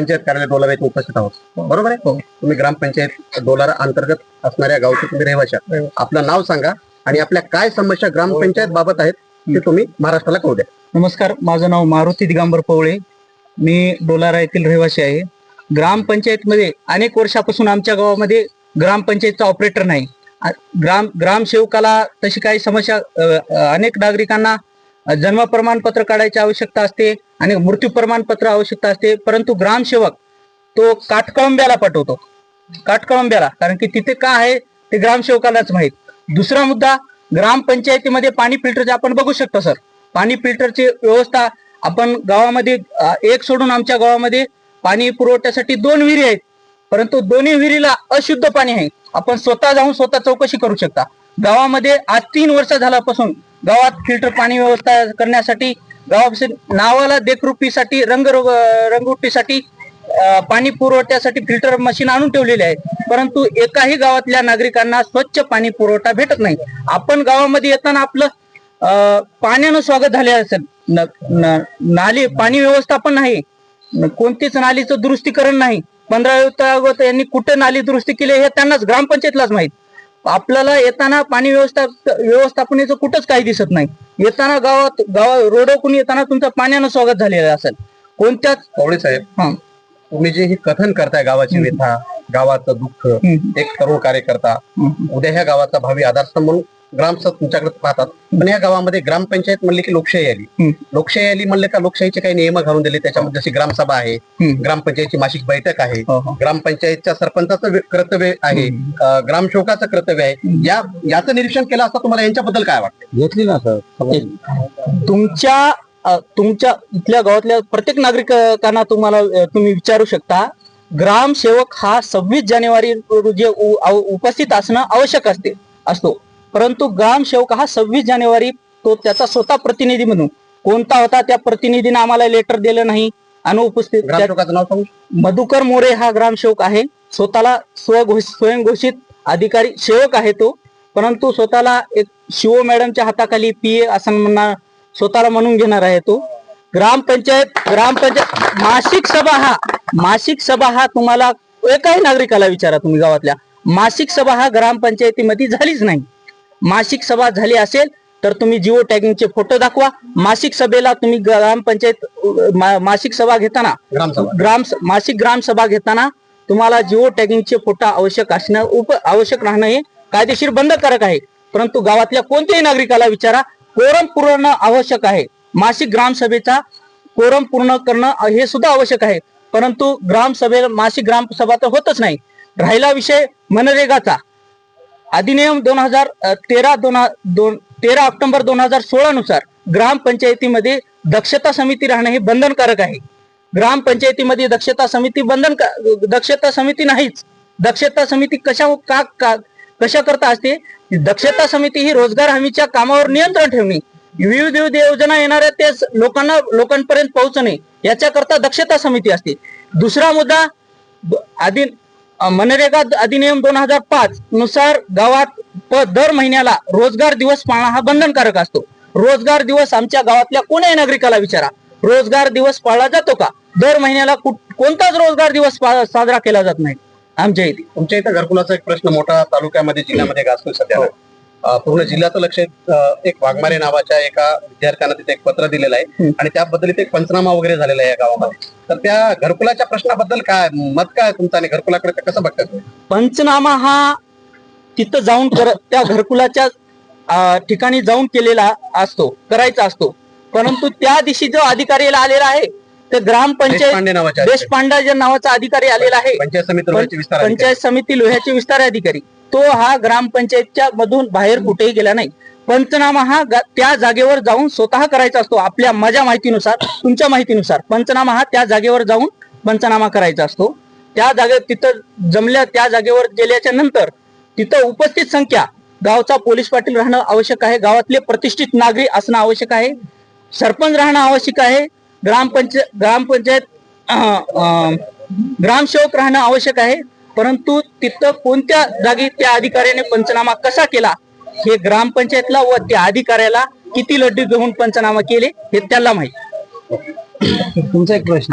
पंचायत कार्यालय डोलारा येथे उपस्थित आहोत. बरोबर आहे? तुम्ही ग्रामपंचायत डोलारा अंतर्गत असणाऱ्या गावचे तुम्ही रहिवाशा आपलं नाव सांगा आणि आपल्या काय समस्या ग्रामपंचायत बाबत आहेत ते तुम्ही महाराष्ट्राला कळू द्या. नमस्कार माझं नाव मारुती दिगंबर पवळे. मी डोलारा येथील रहिवासी आहे. ग्रामपंचायतमध्ये अनेक वर्षापासून आमच्या गावामध्ये ग्रामपंचायतचा ऑपरेटर नाही. ग्राम ग्रामसेवकाला तशी काही समस्या अनेक नागरिकांना जन्म प्रमाणपत्र काढायची आवश्यकता असते आणि मृत्यू प्रमाणपत्र आवश्यकता असते परंतु ग्रामसेवक तो काठकळंब्याला पाठवतो. काठकळंब्याला कारण की तिथे का आहे ते ग्रामसेवकालाच माहीत. दुसरा मुद्दा ग्रामपंचायतीमध्ये पाणी फिल्टरचे आपण बघू शकतो सर. पाणी फिल्टरची व्यवस्था आपण गावामध्ये एक सोडून आमच्या गावामध्ये पाणी पुरवठ्यासाठी दोन विहिरी आहेत. परंतु दोन्ही विहिरीला अशुद्ध पाणी आहे. आपण स्वतः जाऊन स्वतः चौकशी करू शकता. गावामध्ये आज तीन वर्ष झाल्यापासून गावात फिल्टर पाणी व्यवस्था करण्यासाठी गावापासून नावाला देखरूपीसाठी रंग रंगरुपीसाठी पाणी पुरवठ्यासाठी फिल्टर मशीन आणून ठेवलेले आहे परंतु एकाही गावातल्या नागरिकांना स्वच्छ पाणी पुरवठा भेटत नाही. आपण गावामध्ये येताना आपलं पाण्यानं स्वागत झाले असेल. नाली पाणी व्यवस्थापन नाही. कोणतीच नालीचं दुरुस्तीकरण नाही. पंधरा अगोदर यांनी कुठे नाली दुरुस्ती केली हे त्यांनाच ग्रामपंचायतलाच माहीत. आपल्याला येताना पाणी व्यवस्था व्यवस्थापनेचं कुठंच काही दिसत नाही येताना गावात गावा रोडवरून येताना तुमचं पाण्यानं स्वागत झालेलं असेल कोणत्याच कवळे साहेब हा तुम्ही जे हे कथन करताय गावाची व्यथा गावाचं दुःख. एक तरुण कार्यकर्ता. उद्या ह्या गावाचा भावी आधारस्तंभ म्हणून ग्रामसभा तुमच्याकडे पाहतात. पण या गावामध्ये ग्रामपंचायत म्हणले की लोकशाही आली. लोकशाही आली म्हणले का लोकशाहीचे काही नियम घालून दिले? त्याच्यामध्ये जशी ग्रामसभा आहे. ग्रामपंचायतची मासिक बैठक आहे हो, हो. ग्रामपंचायतच्या सरपंचाचं कर्तव्य आहे अं, ग्रामसेवकाचं कर्तव्य आहे. या याचं निरीक्षण केलं असता तुम्हाला यांच्याबद्दल काय वाटतं? घेतली ना सर. तुमच्या तुमच्या इथल्या गावातल्या प्रत्येक नागरिकांना तुम्हाला तुम्ही विचारू शकता ग्रामसेवक हा सव्वीस जानेवारी रोजी उपस्थित असणं आवश्यक असते असतो. परंतु ग्रामसेवक हा सव्वीस जानेवारी तो त्याचा स्वतः प्रतिनिधी म्हणून. कोणता होता त्या प्रतिनिधीने आम्हाला लेटर दिलं नाही. अनुपस्थित नाव सांगू? मधुकर मोरे हा ग्रामसेवक आहे. स्वतःला स्वयंघोषित अधिकारी सेवक आहे तो. परंतु स्वतःला एक शिव मॅडमच्या हाताखाली पी ए असं म्हणणार स्वतःला म्हणून घेणार आहे तो. ग्रामपंचायत ग्रामपंचायत मासिक सभा हा मासिक सभा हा तुम्हाला एकाही नागरिकाला विचारा तुम्ही गावातल्या. मासिक सभा हा ग्रामपंचायतीमध्ये झालीच नाही. मासिक सभा झाली असेल तर तुम्ही जिओ टॅगिंगचे फोटो दाखवा. मासिक सभेला तुम्ही ग्रामपंचायत मा- मासिक सभा घेताना ग्रामसभा ग्राम मासिक ग्राम सभा घेताना तुम्हाला जिओ टॅगिंगचे फोटो आवश्यक असणं उप आवश्यक राहणं हे कायदेशीर बंधनकारक आहे. परंतु गावातल्या कोणत्याही नागरिकाला विचारा कोरम पूर्ण आवश्यक आहे. मासिक ग्रामसभेचा कोरम पूर्ण करणं हे सुद्धा आवश्यक आहे. परंतु ग्रामसभे मासिक ग्रामसभा तर होतच नाही. राहिला विषय मनरेगाचा. अधिनियम दोन हजार तेरा दोन दोन तेरा ऑक्टोबर दोन हजार सोळा नुसार ग्रामपंचायतीमध्ये दक्षता समिती राहणं हे बंधनकारक आहे. ग्रामपंचायतीमध्ये दक्षता समिती बंधन दक्षता समिती नाहीच. दक्षता समिती कशा का का कशा करता असते? दक्षता समिती ही रोजगार हमीच्या कामावर नियंत्रण ठेवणे. विविध विविध योजना येणाऱ्या ते लोकांना लोकांपर्यंत पोहोचणे याच्याकरता दक्षता समिती असते. दुसरा मुद्दा आधी मनरेगा अधिनियम दोन हजार पाच नुसार गावात दर महिन्याला रोजगार दिवस पाळणं हा बंधनकारक असतो. रोजगार दिवस आमच्या गावातल्या कोणत्याही नागरिकाला विचारा. रोजगार दिवस पाळला जातो का? दर महिन्याला कोणताच रोजगार दिवस साजरा केला जात नाही. आमच्या इथे. तुमच्या इथं घरकुलाचा एक प्रश्न मोठा तालुक्यामध्ये जिल्ह्यामध्ये गाजतोय सध्या. अं, पूर्ण जिल्ह्याचं लक्ष एक वाघमारे नावाच्या एका विद्यार्थ्यानं तिथे एक पत्र दिलेलं आहे. आणि त्याबद्दल इथे एक पंचनामा वगैरे झालेला आहे या गावामध्ये. तर त्या घरकुलाच्या प्रश्नाबद्दल काय मत काय तुमचं आणि घरकुलाकडे कसं बघता तुम्ही पंचनामा हा तिथं जाऊन त्या घरकुलाच्या ठिकाणी जाऊन केलेला असतो करायचा असतो. परंतु त्या दिवशी जो अधिकारी आलेला आहे ते ग्रामपंचायत देशपांडे नावाचा अधिकारी आलेला आहे. पंचायत समिती. पंचायत समिती लोह्याचे विस्तार अधिकारी. तो हा ग्रामपंचायतच्या मधून बाहेर कुठेही गेला नाही. पंचनामा हा त्या जागेवर जाऊन स्वतः करायचा असतो आपल्या माझ्या माहितीनुसार तुमच्या माहितीनुसार. पंचनामा हा त्या जागेवर जाऊन पंचनामा करायचा असतो. त्या जागे तिथं जमल्या त्या जागेवर गेल्याच्यानंतर तिथं उपस्थित संख्या गावचा पोलीस पाटील राहणं आवश्यक आहे गावातले प्रतिष्ठित नागरिक असणं आवश्यक आहे सरपंच राहणं आवश्यक आहे ग्रामपंचायत ग्रामपंचायत अं, ग्रामसेवक राहणं आवश्यक आहे परंतु तिथं कोणत्या जागी त्या अधिकाऱ्याने पंचनामा कसा केला? हे ग्रामपंचायतला व त्या अधिकाऱ्याला किती लड्डू घेऊन पंचनामा केले हे त्याला माहिती. तुमचा एक प्रश्न.